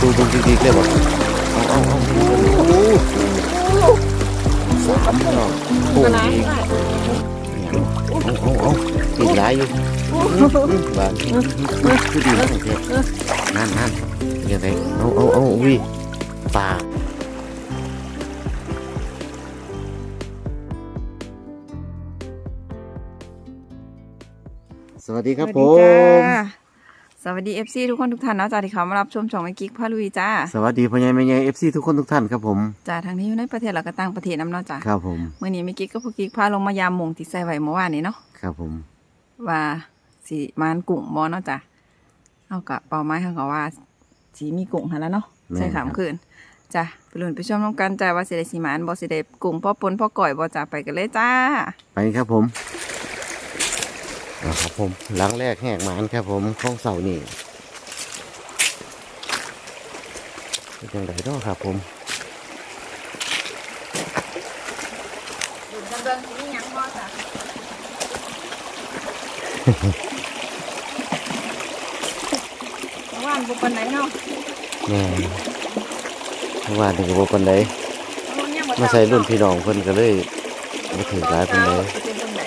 ดูดูดีๆเลยบอกเอาเอาเอาโอ้โหสามพี่น้องโอ้กระไรยเอาเอาเอาอีกหลายอยู่บ้านคือดีมากเลยนั่นนั่นยังไงเอาเอาเอาวิป่าสวัสดีครับผม วัสดีเอฟซีทุกคนทุกท่านนะจ้าที่เขามารับชมช่องไอกิ๊กพาลุยจ้าสวัสดีพ่อใหญ่แม่ใหญ่เอฟซีทุกคนทุกท่านครับผมจ้าทางนี้อยู่ในประเทศแล้วก็ต่างประเทศน้ำเนาะจ้าครับผมเมื่อนี้ไมกิ๊กก็พวกกิ๊กพาลงมายามหมงที่ใส่ไว้เมื่อวานนี้เนาะครับผม ว่าสีมานกุ้งบอเนาะจ้าเอากะเป่าไม้เขาก็ว่าสีมีกุ้งหันแล้วเนาะใส่ขามคืนจ้าไปลุ้นไปชมน้ำกันจ้าว่าสิได้สีมานบอสิได้กุ้งพ่อปนพ่อก่อยบอจ้าไปกันเลยจ้า ไปครับผม เอาครับผมหลังแรกแหกหมานครับผมข้องเสานี่เป็นจังไดดอกครับผมดูกันเบิ่งนี่ยังบ่จ้าเมื่อวานบุกปันไหนเนาะแม่เมื่อวานถึงกับปันไดมาใส่รุ่นพี่น้องเพิ่นก็เลยมาถือร้ายเป็นไดเป็นตรงไหน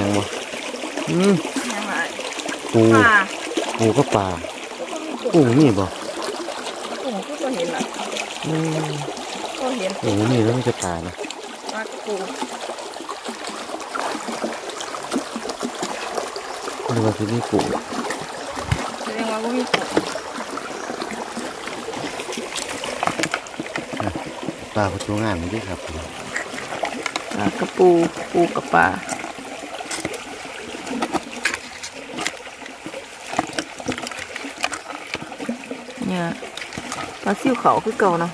ยังบ่ อืมยังไงปูป่าปูก็ป่าก็มีกุ้งปูนี่บ่กุ้งก็เห็นละอืมก็เห็นปูนี่แล้วมันจะป่านะปลากระปูหรือว่าที่นี่ปูแสดงว่าก็มีกุ้งปลาประตูงานนี่ด้วยครับผมปลากระปูปูกับปลาเนี่ย ปลาซิวเขาคือเก่าเนาะ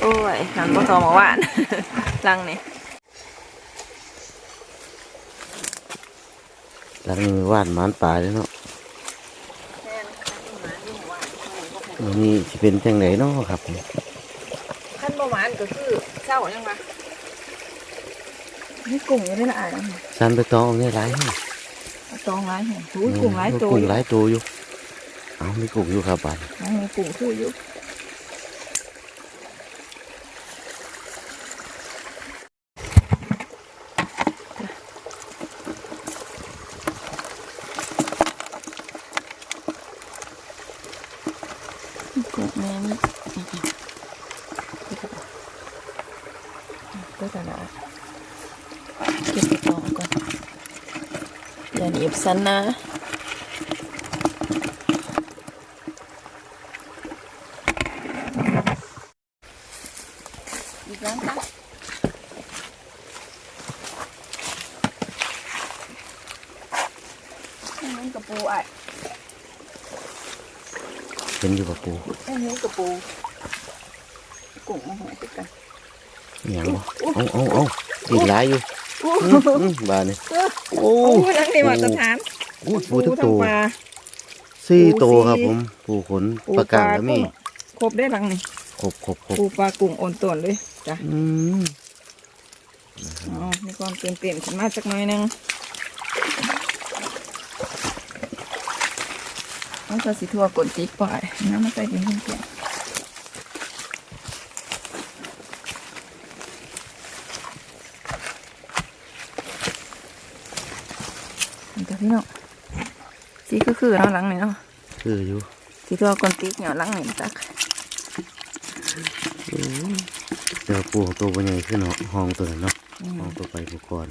โอ้ยหันมาต่อมาหวานลังนี่หลังนี้ว่านหมานป่าเลยเนาะวันนี้สิเป็นจังไหนเนาะครับผมขั้นประมาณก็คือเศร้ายังไงนี่กุ้งอยู่ได้ละอ่านสันไปตองเอาเนี่ยหลายให้ตองร้ายแห่งอุ้ยกุ้งร้ายตัวกุ้งหลายตัวอยู่เอามีกุ้งอยู่ครับบ้านยังมีกุ้งคู่อยู่กุ้งแม่นี่ก็จะละเก็บไปตองก่อน อย่าหนีบสันนะอีกแล้วจ้ะนี่กระปูอะเป็นอยู่กั บปูไอ้นี่กระปูกุ้งมาหาติดกันอหย่างบ่เอาเอาเอาอีกหลายอยู่โอ้อืมอืมบ้านนี่โอ้โหทั้งในมาตรฐานโอ้ปูทุกตัว ปลา สี่ปูตัวสี่ครับผมปูขนปูปลากังก็มีกุ้งครบได้หลังนี่ครบครบครบปูปลากุ้งโอนต่วนเลยจ้ะอืมอ๋อมีความเปลี่ยนเปลี่ยนขึ้นมาสักหน่อยหนึงต้องใส่สีทั่วกดจิ๊กปล่อยน้ำมาใส่ดินเปลี่ยน นี่จ้ะ พี่น้องสีก็คือเนาะหลังนี่เนาะคืออยู่สีตัวกอนติ๊กเนี่ยหลังนี่จักเจอปูตัวใหญ่ขึ้นเนาะห้องตัวนั้นเนาะห้องตัวไปปูก่อน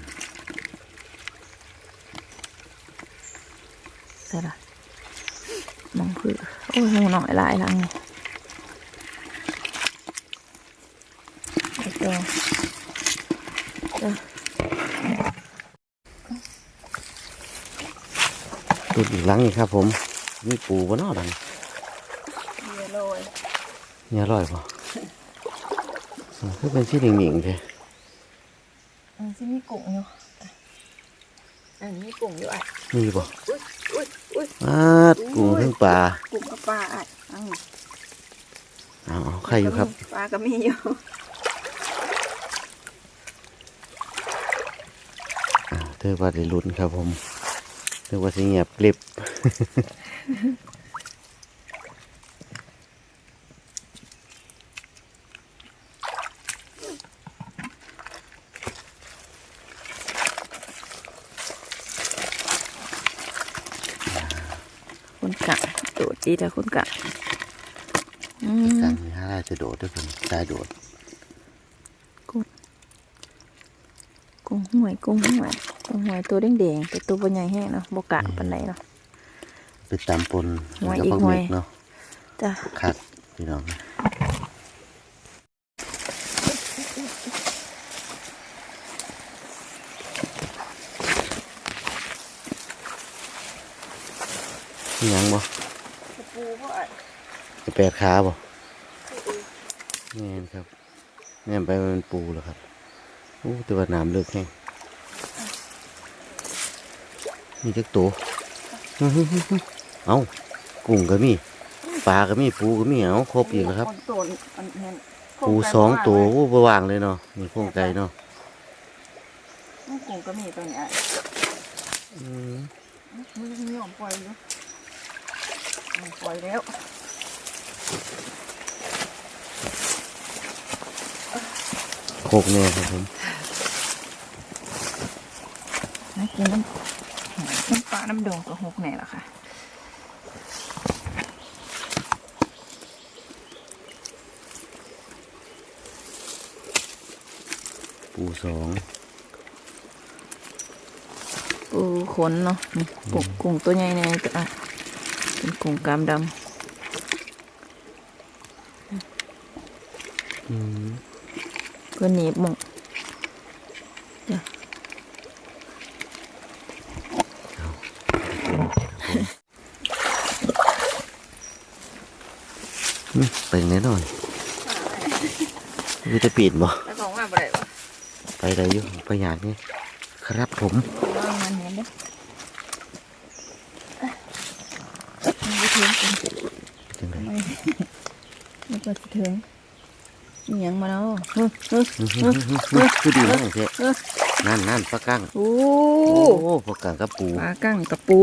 ใช่ละมองคือโอ้ยหูหน่อยหลายหลังนี่แล้วก็เออ ตัวอีกหลังนี่ครับ ผมมีปูบนนอกหลังเยโรยเนี่ยอร่อยป่ะคือเป็นที่หนิงๆใช่อันที่มีกุ้งอยู่อันนี้มีกุ้งอยู่อะมีป่ะอุ้ยอุ้ยอุ้ยอาดกุ้งทั้งปลากุ้งกับปลาอะอันนี้เอาเอาใครอยู่ครับปลาก็มีอยู่อ่าเธอว่าได้ลุ้นครับผม นึกว่าสิเงียบกลิบคุณกะโดดดีแต่คุณกะอืมการมีห้าจะโดดด้วยผมได้โดดกุ้งกุ้ห่วยกุ้งห่วย ห่วยตัวแดงๆแต่ตัวบ่ใหญ่แห้งเนาะบ่กะปานใดเนาะไปตามปนหวยแล้วอีกก็หวเม็ยดเนาะจ้ะคัดพี่น้องมีหยังบ่ปูบ่จะแปดขาบ่แม่นครับแม่นไปมันปูแล้วครับโอ้แต่ว่าน้ำเลิกแห้ง มีจักตัวอื้อหือหือหือเอ้ากุ้งก็มีปลาก็มีปูก็มีเอ้าครบอีกแล้วครับตัวอันเห็นปูสองตัวโอ้บ่ว่างเลยเนาะมีโครงไก่เนาะกุ้งก็มีตัวนี้อะอืมมือมีหอมปล่อยอยู่อืมปล่อยแล้วโคกแน่ครับผมนะกินน้ำ น้ำปลาน้ำดองกับหกแน่ละค่ะปูสองปูขนเนาะนี่กุ้งกุ้งตัวใหญ่แน่แต่อะเป็นกุ้งกามดอืมำเพื่อนหนีบหมงจ้ะ อืม เป็นแน่นอนมีแต่ปีดบ่แล้วของว่าบ่ได้บ่ไปได้อยู่ไปอยากนี่ครับผมว่ามันเห็นเด้อะมันบ่ถึงกันจังไดไม่มันก็สิถึงมีหยังมาแล้วเฮ้ยเฮ้ยอื้อหือหือหือคือดีมากเจ๊เฮ้ยนั่นนั่นปลากั้งโอ้โอ้ปลากั้งกับปูปลากั้งกับปู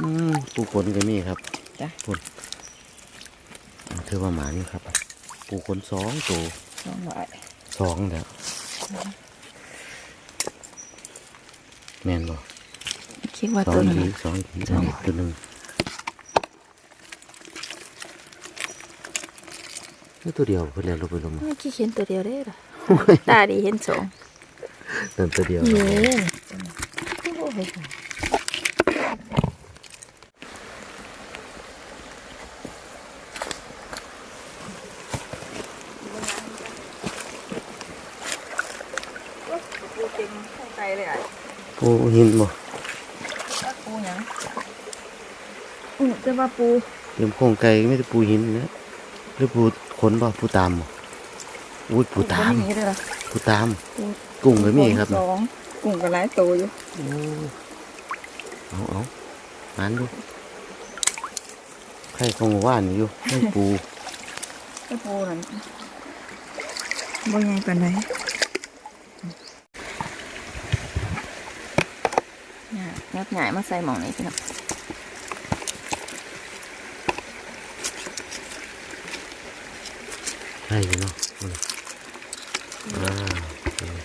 อืมปูขนก็มีครับจ้ะปู ถือว่าหมานี่ครับ ปูขนสองตัวสองร้อยสองแล้วแม่นบ่คิดว่าสอตัวงหนึทีงสองทีสองตัวหนึ่งนี่ตัวเดียวเพื่อนเรียนลงไปลงมาไม่คิดเห็นตัวเดียวได้หรอตาดีเห็นสองเดินตัวเดียวเย้โอ้ยปูเต็มข้างใจเลยอะ ปูหินบ่ปูหยังอือจะว่าปูเตรียมโครงไก่ไม่ได้ปูหินนะหรือปูขนบ่ปูตามบ่อุ้ยปูตามปูนี้เลยเหรอปูตามปูกุ้งก็มีครับสองกุ้งก็หลายตัวอยู่โอ้เอาเอาอันดูใครคงว่านอยู่ให้ปูก็ปูนั่นบ่ใหญ่ปานใดเนี่ย งับหงายมาใส่หมองนี้พี่น้องใช่เนาะอืมอ่าอืม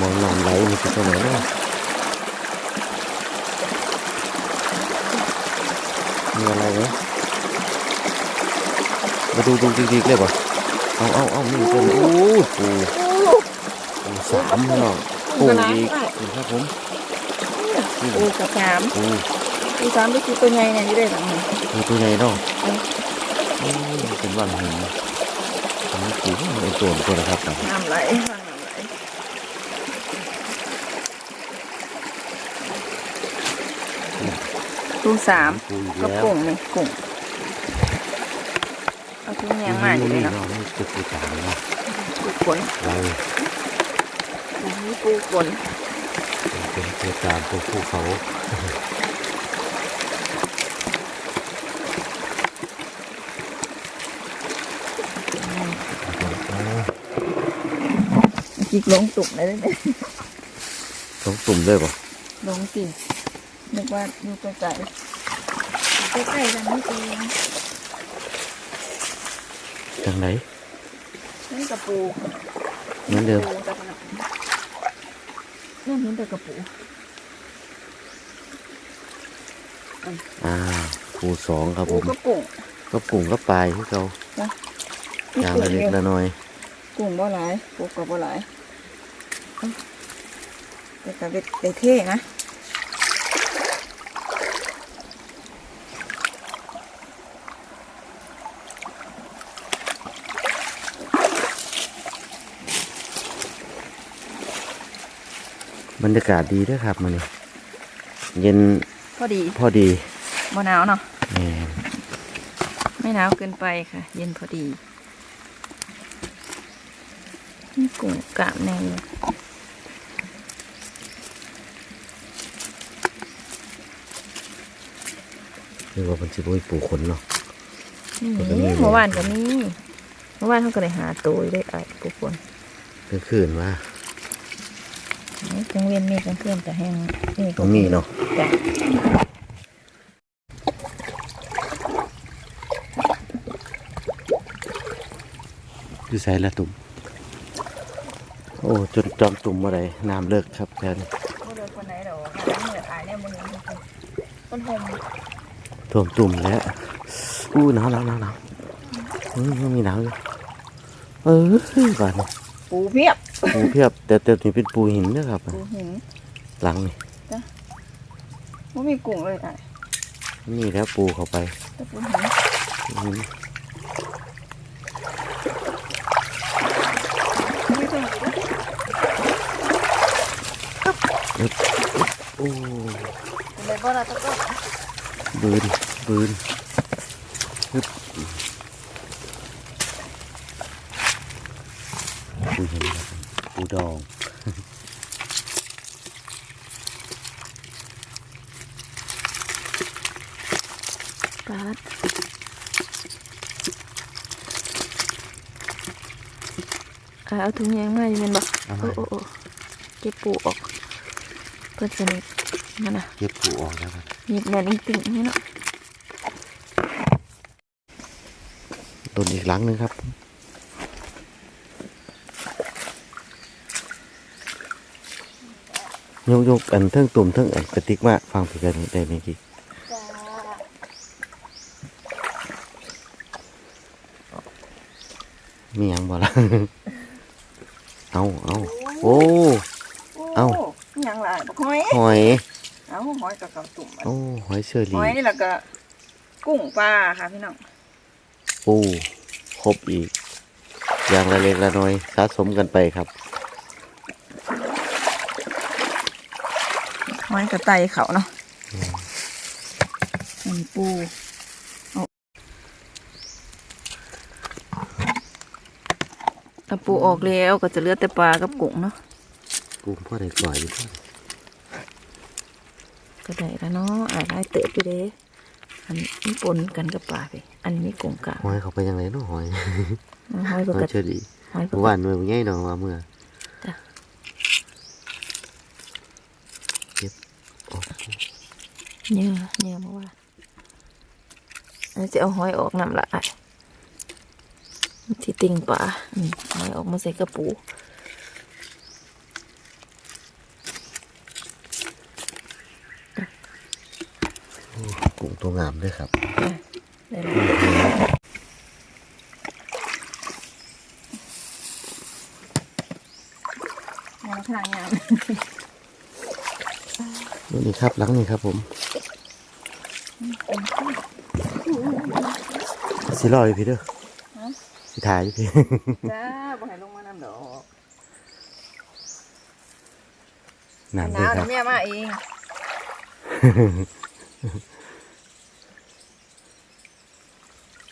มองน้ำไหลมันจะไปไหนเนาะมีอะไรไหมมา ดูดูดีๆเลยป่ะเอาเอาเอามีตัวนี้โอ้ปูปูสามเนาะปูอีกนี่ครับผมปูกระสามปูปูสามไปคือตัวใหญ่เนี่ยอยู่ได้หลังนี้ปูตัวใหญ่เนาะเป็นวันหินอันนี้ปูเป็นตัวตัวนะครับน้ำไหลน้ำไหลปูสามกก็แล้วกุ้งนี่กุ้ง เอาทุกอย่างมาอยู่เลยเนาะนี่คือปูสามเนาะปูขนเราอันนี้ปูขนเป็นปูสามปูภูเขาจิกลงตุ่มเลยเนี่ยต้องตุ่มได้ปะลงสินึกว่าอยู่ใกล้ๆอยู่ใกล้กันนี่เอง จังไหนนี่กระปูเหมือนเดิมปูแต่ขนาดนี่เห็นแต่กระปูอ่าปูสองครับผปูมกระปุกก็กุ้งก็ปลายที่เขาอย่างละเล็กละน้อยกุ้งบ่หลายปูกับบ่หลายเอ้าแต่ก็ได้ได้เท่นะ รรยากาศดีด้วยครับมันนี่เย็นพอดีพอดีบ่หนาวเนาะแหม่ไม่หนาวเกินไปค่ะ เย็นพอดีนี่กุ้งกามแน่เลยเรียกว่ามันสิบุยปูขนเนาะนี่ก็จะมีเมื่อวานก็มีเมื่อวานเขาก็เลยหาตัวอยู่ได้ไอ้ผู้คนกลางคืนว่า นี่กลางเวียนมีกลางคืนแต่แห้งนี่ต้องมีเนาะจ้ะคือใส่ละตุ่มโอ้จนจอมตุ่มอะไรน้ำเลิกครับแทนบ่เดินคนไหนดอกเหนื่อยอายเนี่ยมันต้นหมท่วมตุ่มแล้วอู้หนาวหนาวหนาวหนาวอืมยังมีหนาวอยู่เออบาดนี่ปูเพียบ ปูเพียบ แต่แต่นี่เป็นปูหินนะครับปูหิน หลังนี่ไม่มีกุ้งเลยอะนี่แล้วปูเข้าไปแต่ปูหินอืมไม่เคยโอ้เป็นไรบ่ล่ะตะก็บืนบืนฮึบปูหินครับปู ดองปาดอะเอาถุงยางมาอยู่แม่นบ่เอาโอ้มาโอ้โอ้เก็บปูออก เพื่อนสนิทนั่นน่ะเก็บปูออกแล้วครับหยิบแน่นติ่งๆนี่เนาะโดนอีกหลังหนึงครับ ยกยกอันเทิงตุ่มเทิงอันกระติกมาฟังไปกันได้ไหมกี้จ้ามีหยังบ่ล่ะ เอาเอาโอ้ เอ้า หยังหลายบักหอย หอย เอาหอยกับเก่าตุ่มมันโอ้หอยเชอหรี่อยแล้วก็ กุ้งปลาค่ะพี่น้องปูครบอีก อย่างละเล็กละน้อยสะสมกันไปครับ หอยกับไตเขาเนาะอันนี้ปูเอาเอาปูออกแล้วก็จะเหลือแต่ปลากับกุ้งเนาะปูพ่อได้ก่อยอยู่พ่อก็ได้แล้วเนาะอ่าได้เตะไปเด้อันนี้ปนกันกับปลาไป อันนี้มีกุ้งกลางหอยเขาไปยังไงเนาะหอยหอยปหอกยติเชอรี่หอยปเมื่อกวานเมื่อไงเนาะว่าเมื่อ จ้ะ เก็บออก เนื้อเนื้อมาว่าอันนี้จะเอาหอยออกน้ำละอะที่ติ่งปลาอืมหอยออกมาใส่กระปูกุ้งตัวงามด้วยครับได้แล้วงามขนาดงามนี่ครับหลังนี่ครับผม สิรออยู่พี่เด้อฮะสิถ่ายอยู่พี่จ้าบ่ให้ลงมาน้ำดอกนั่นหเลยนาวครันี่บแม่มาเอง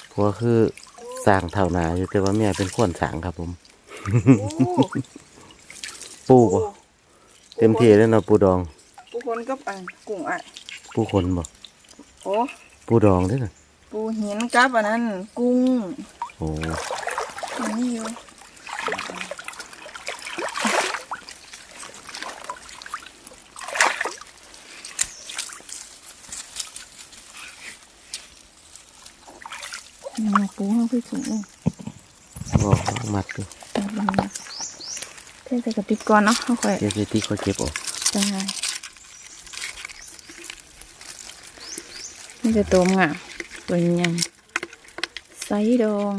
เพราะว่าคือสร้างเท่านาอยู่แต่ว่าแม่เป็นคนสร้างครับผม ปูบ่เต็มที่แล้วเนาะปูดอง ปูคนกับอันกุ้งอะปูคนบ่โอ้ปูดองเด้วยนะ ปูหินกับอันนั้น กุ้งโอ้อันนี้อยู่นี่ปูห้องพี่สูงบอกมัดดูเทใส่กระติบก่อนเนาะเอาค่อยเดี๋ยวที่เขาเก็บออกจังไงนี่จะต้มอะ ตัวยังไซดอง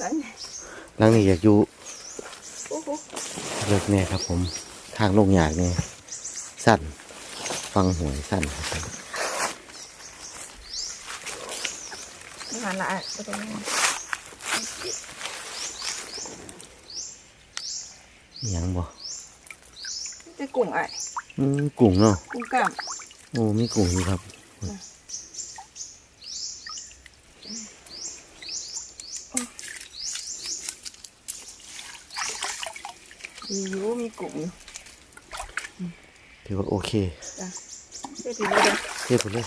นั่นหลังนี้อยากอยู่เลิกแน่ครับผม ทางลงอยากเนี่ยสั้น ฟังหวยสั้นครับผม งาน ละอะก็ตรงนี้ยังบ่จะกุ้งไอ้อืมกุ้งเนาะกุ้งกล้ามโอ้มีกุ้งอยู่ครับมีอยู่มีกุ้งอยู่ถือว่าโอเคจ้ะเด็ดดีเลยเด้อเทียบกันเลย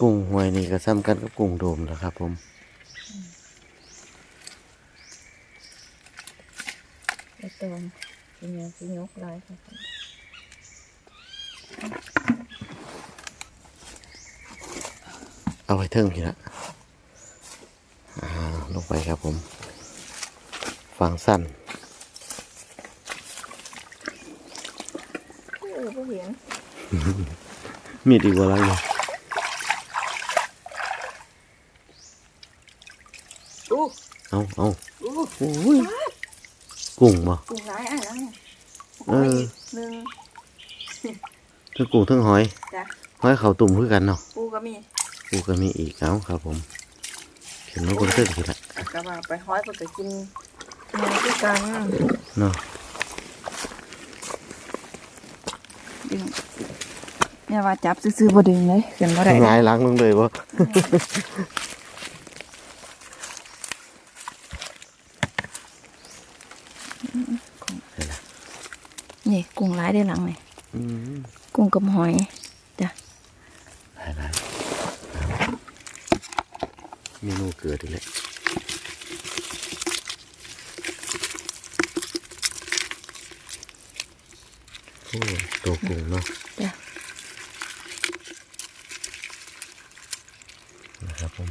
กุ้งหวยนี่ก็ซ้ำกันกับกุ้งโดมแหล้วครับ ผมใบตองสีเหนียวสียกลายค่ะเอาไว้เทิงพี่ละอ่าลงไปครับผมฟังสั้นเออผู้เห็นมีดอีกว่าไรเลย อู้ เอาเอาอู้โอ้ยกุ้งบ่กุ้งร้ายอะแล้วเนี่ยเออหนึ่งทั้งกุ้งทั้งหอยจ้ะหอยเขาตุ่มคือกันเนาะปูก็มีปูก็มีอีกเอาครับผมเห็นนกคนเทิงพี่ละกระบาไปห้อยก็ไปกินเนื้อด้วยกันเนาะดึงเนี่ยว่าจับซื้อๆบ่ดึงเลยเกินบ่ได้หงายหล้างลงเลยบ่ นี่กุ้งร้ายได้หลังนี่อืมกุ้งกับหอยจ้ะหลายหลายเมนูเกิดอีกแล้วโอ้ตัวกุ้งเนาะจ้ะนะครับผม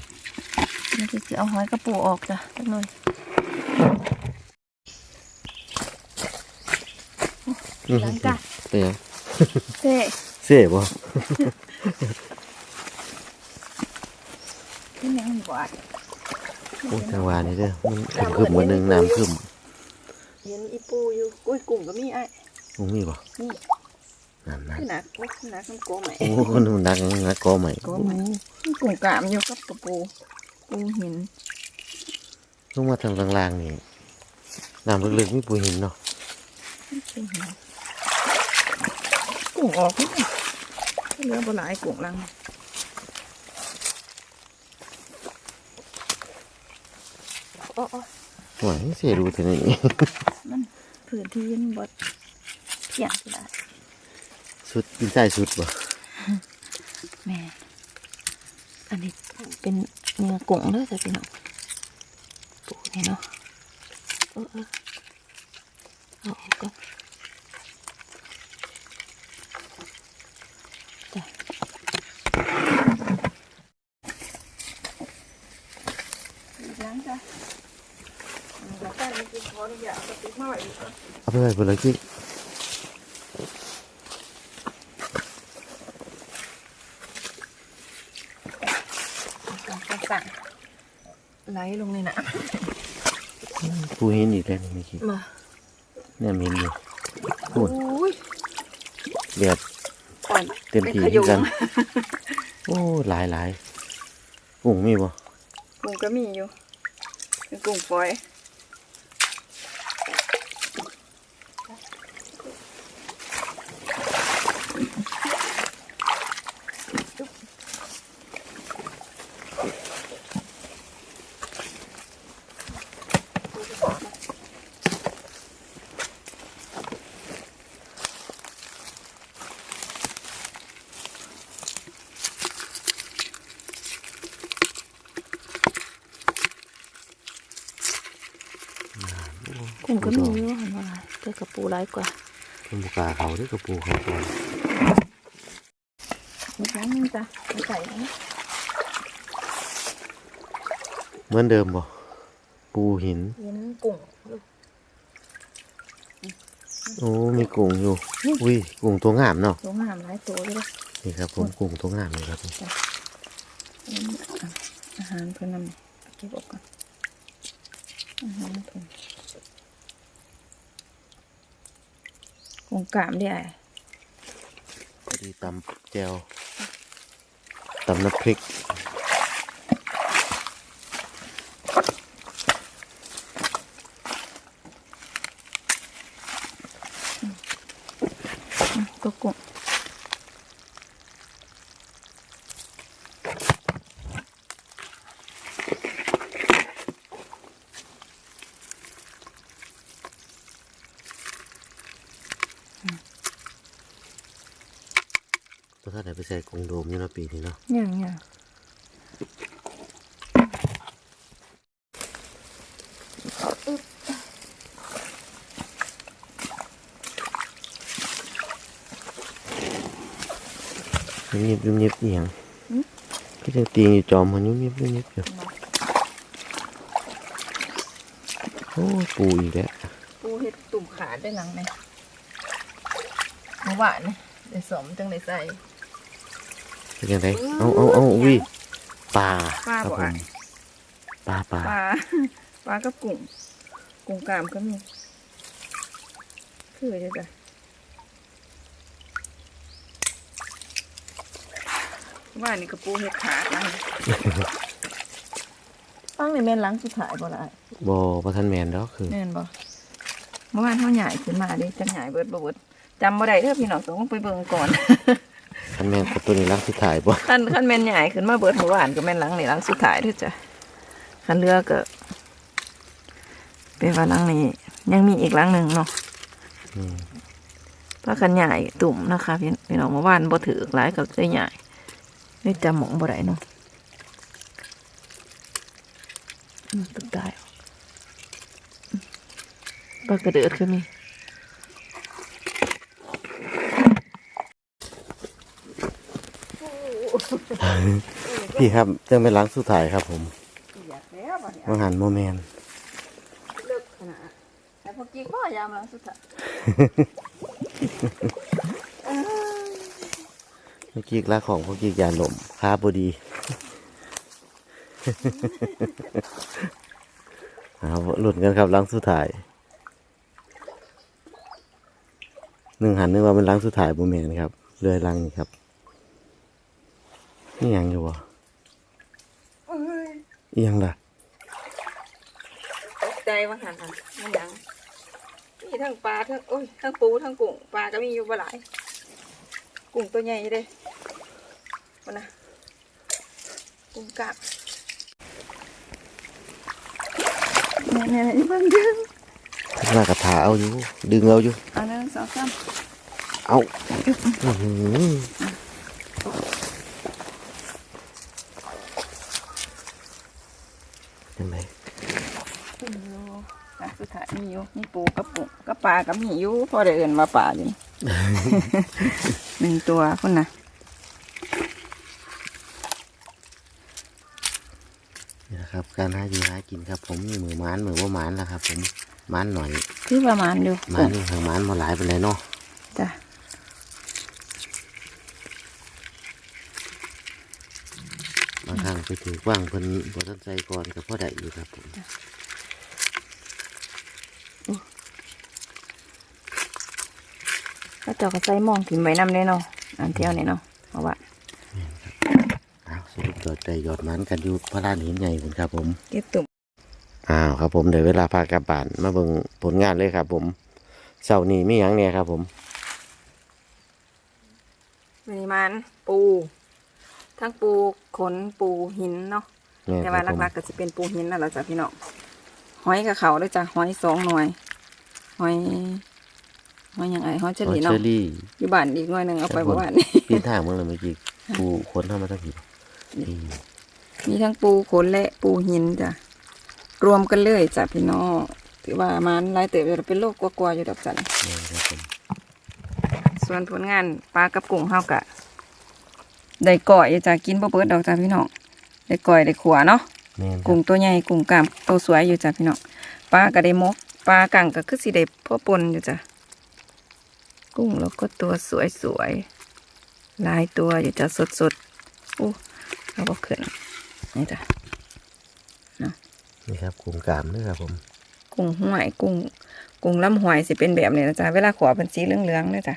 นี่คือสิเอาหอยกระปูออกจ้ะจักหน่อย หลังจ้ะเสียเซ่เสียบ่ที่แม่งบ่อาดโอ้จังหวะนี้เด้อมันขึ้นขึ้นวันหนึ่งน้ำขึ้นเห็นอีปูอยู่กุ้ยกุ้งก็มีไอ้มึงมีบ่นี่นั่นนั่นคือหนักโอ้คือหนักมันโกใหม่โอ้คนมันดักงัดกอใหม่โกใหม่มีกุ้งกามอยู่กับกระปูปูหินลงมาทางล่างๆนี่น้ำลึกๆมีปูหินเนาะเป็นหิน กุ้งออกนี่เหลือบ่หลายกุ้งลังโอ้โอ้หวยเสียดูเท่านี้มันพื้นที่มันบดเพียงสิละสุดกินใส่สุดบ่แม่อันนี้เป็นเนื้อกงเลยแต่พี่น้องปูนี่เนาะเออเออเอาออกก่อนจ้ะล้างจ้ะแล้วก็นี่คือขออนุญาตกระติกมาไว้อีกก่อน เอาไปไว้บนเลยกี้สั่งไหลลงในน้ปูหินอีกแล้วนี่กี้ำมาเนี่ยมีอยู่พูดอุ้ยเดือดอ่อนเต็มที่ป็คือกันขยโอ้หลายหลายกุ้งมีบ่มกุ้งก็มีอยู่เป็นกุ้งฝอย หันว่าเจอกับปูร้ายกว่าคุณบุกล้าเขาด้วยกับปูเขาก่อนอีกครั้งหนึงจ้ะไปใส่นะเหมือนเดิมบ่ปูหินเห็นกุ้งลูกโอ้มีกุ้งอยู่อุ้ยกุ้งตัวงามเนาะตัวงามหลายตัวเลยนี่ครับผมกุ้งตัวงามเลยครับผมอาหารเพื่อนนำเก็บออกก่อนอาหารเพื่อน วงกามได้ไอ้พอดีตำแจวตำน้ำพริกานไหนไปใส่กรงโดมอยู่เนาะปีนี้เนาะอย่างเงี้ยเงียบๆเงียบๆเอียงก็จะตีอยู่จอมมันเงียบๆเงียบๆอยู่โอ้ปูอีกแล้วปูเห็ดตุ่มขาดได้หลังไหมเมื่อวานนี่ได้สมจังได้ใส่ เป็นยังไงเอาเอาเอาอุ้ยปลาปลาครับบ่ผอะมปลาปลาปลาปลากับกุ้งกุ้งกามก็มีคือจะจ้ะว่านี่กระปูเห็ดขาดนะตั้งในเมนหลังสุดท้ายบ่ละอ้ายบอประทันแมนแล้วคือแม่นบ่เมื่อวานเขาใหญ่ขึ้นมาดิจังใหญ่เบิดบ่เบิดจำบ่ได้เด้อพี่น้องต้องไปเบิ่งก่อน ทันแมนกับตัวนี้รักที่ถ่ายบ่คันคันแม่นใหญ่ขึ้นมาเบิดเมื่อวานก็แม่นหลังนี่หลังสุดท้ายเด้อจ้ะคันเรือก็เป็นว่าหลังนี้ยังมีอีกหลังหนึ่งเนาะอืมพากันใหญ่ตุ่มนะคะพี่พี่น้องเมื่อวานบ่ถือหลายกับได้ใหญ่นี่จำหมองบ่ได้เนาะอืมตึกได้อืมปลากระเดือดคือมี พี่ครับเรื่องเป็นล้างสุดท้ายครับ ผมอยากแล้วบ่เนี่ยมังหันโมแมนเลิกขนาดแต่พอกี้ก็ยามหลังสุดท้ายเมื่อกี้ลากของเมื่อกี้ยาหลมคาบดีเอาหลุดกันครับล้างสุดท้ายหนึ่งหันนึกว่าเป็นล้างสุดท้ายโมแมนครับเรือล้างนี่ครับ นี่ยังอยู่วะเอ้ยอีหยังล่ะตกใจว่าหันหันมันหยังมีทั้งปลาทั้งโอ้ยทั้งปูทั้งกุ้งปลาก็มีอยู่บ่หลาย กุ้งตัวใหญ่เด้มันนะกุ้งกะเนี่ยเนี่ยเพิ่งดึงหน้ากระถาเอาอยู่ ดึงเอาอยู่เอาหนึ่งสองสามเอาอื้อหือยังไง ขึ้นอยู่อะสุดท้าย มีอยู่มีปูกับกุ้งกับปลากับมีอยู่พอได้เอินว่าปลาอยู่หนึ่งตัวคนนะนี่แหละครับ การหาอยู่หากินครับผมมีมือหมานมือว่าหมานนะครับ ผมหมานหน่อยคือประมาณอยู่หมานนี่ทางหมานมาหลายไปเลยเนาะจ้ะบางครั้งไปถือว่างเพิ่นบ่ทันใจก่อนกับพ่อได้อยู่ครับผม ก็เจาก็ใส่หมองถิ่มไว้นำเลยเนาะอันเที่ยวนี่เนาะเพราะว่าอ้าวสรุปยอดใจยอดหมันกันอยู่พระลานหินใหญ่ผมครับผมเก็บตุ่มอ้าวครับผมเดี๋ยวเวลาพากลับบ้านมาเบิ่งผลงานเลยครับ ผมเสาร์นี้มีหยังเนี่ยครับ ผมมีมันปู ทั้งปูขนปูหินเนาะม่นแต่คว่ารับผมหลักๆก็จะเป็นปูหินนั่นแหละจ้ะพี่น้องหอยกับเขาด้วยจ้ะหอยสองหน่วยหอย หอยหยังไงหอยเฉอ๋อลี่เชเนาะอรี่อยู่บ้านอีกหน่วยหนึ่งเอาไปครับผมเมื่อวานนี้ปีนทางเมื่อไหร่เมื่อกี้ปูคนเข้ามาทั้งผีนี่มีทั้งปูขนและปูหินจ้ะรวมกันเลยจ้ะพี่น้องถือว่ามันหลายเติบอยู่เป็นโรคกลัวๆอยู่ดอกจันแม่นครับผมส่วนผลงานปลากับกุ้งเฮากะได้ก่อยอยู่จ้ะกินบ่เบิดดอกจ้ะพี่น้องได้ก่อยได้ขัวเนาะแม่นครับกุ้งตัวใหญ่กุ้งกล้ามตัวสวยอยู่จ้ะพี่น้องปลาก็ได้มกปลากังก็คือสิได้พ่อปนอยู่จ้ะ กุ้งแล้วก็ตัวสวยสวยๆหลายตัวอยู่จ้ะสดสดๆโอ้เอาบ่ขึ้นนี่จ้ะนี่ครับกุ้งกามเด้อครับผม กุ้งห้วยกุ้งกุ้งลำหวยสิเป็นแบบนี้นะจ๊ะเวลาขวเป็นสีเหลืองๆเลยจ้ะ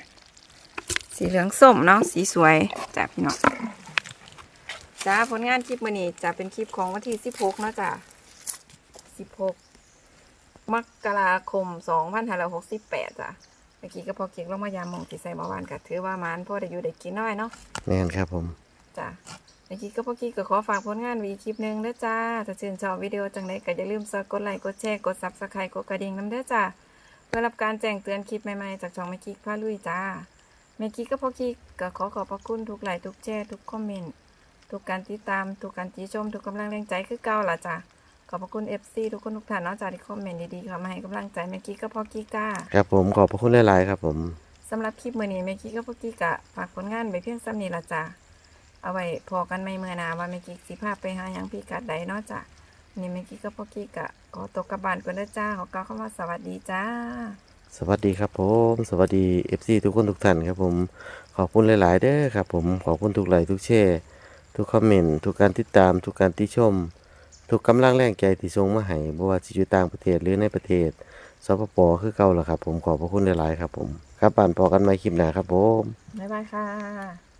สีเหลืองส้มเนาะสีสวยจ้ะพี่น้องจ้าผลงานคลิปมื้อนี้จะเป็นคลิปของวันที่16เนาะจ้ะ16มกราคม2568จ้ะเมื่อกี้ก็พอเก็กลงมายามหมองที่ใส่เมื่อวานก็ถือว่ามันพอได้อยู่ได้กินน้อยเนาะแม่นครับผมจ้ะเมื่อกี้ก็พอกี้ก็ขอฝากผลงานไว้อีกคลิปหนึงเด้อจ้าถ้าชื่นชอบวิดีโอจังไดก็อย่าลืมซักกดไลค์กดแชร์กดซับสไครต์กดกระดิ่งน้ำเด้อจ้าเพื่อรับการแจ้งเตือนคลิปใหม่ๆจากช่องแม่กิ๊กพาลุยจ้าแม่กิ๊กก็พอกิ๊กก็ขอขอบพระคุณทุกไลค์ทุกแชร์ทุกคอมเมนต์ทุกการติดตามทุกการติชมทุกกำลังแรงใจคือเก่าล่ะจ้าข อบพระคุณ FC ทุกคนทุกท่านเนาะจ้าที่คอมเมนต์ดีๆเข้ามาให้กำลังใจแม่กิ๊กก็พอกิ๊กจ้าครับผมขอบพระคุณหลายๆครับผมสำหรับคลิปมื้อนี้แม่กิ๊กก็พอกิ๊กกะฝากผลงานไปเพียงซ้ำนี้ละจ้าเอาไว้พอกันไม่เมื่อหนาว่าแม่กิ๊กสิพาไปหาหยังพี่กัดใดเนาะจ้าวันนี้แม่กิ๊กก็พอกิ๊กกะขอตกกลับบ้านก่อนเด้อจ้าขอกล่าวคำว่าสวัสดีจ้า สวัสดีครับผมสวัสดี FC ทุกคนทุกท่านครับผมขอบคุณหลาย ๆเด้อครับผมขอบคุณทุกไลค์ทุกแชร์ทุกคอมเมนต์ทุกการติดตามทุกการติชม ทุกกำลังแรงใจที่ส่งมาให้บ่ว่าสิอยู่ต่างประเทศหรือในประเทศสปปคือเก่าล่ะครับ ผมขอบพระคุณหลายๆครับผม ครับป่านพอกันใหม่คลิปหน้าครับผม บ๊ายบายค่ะ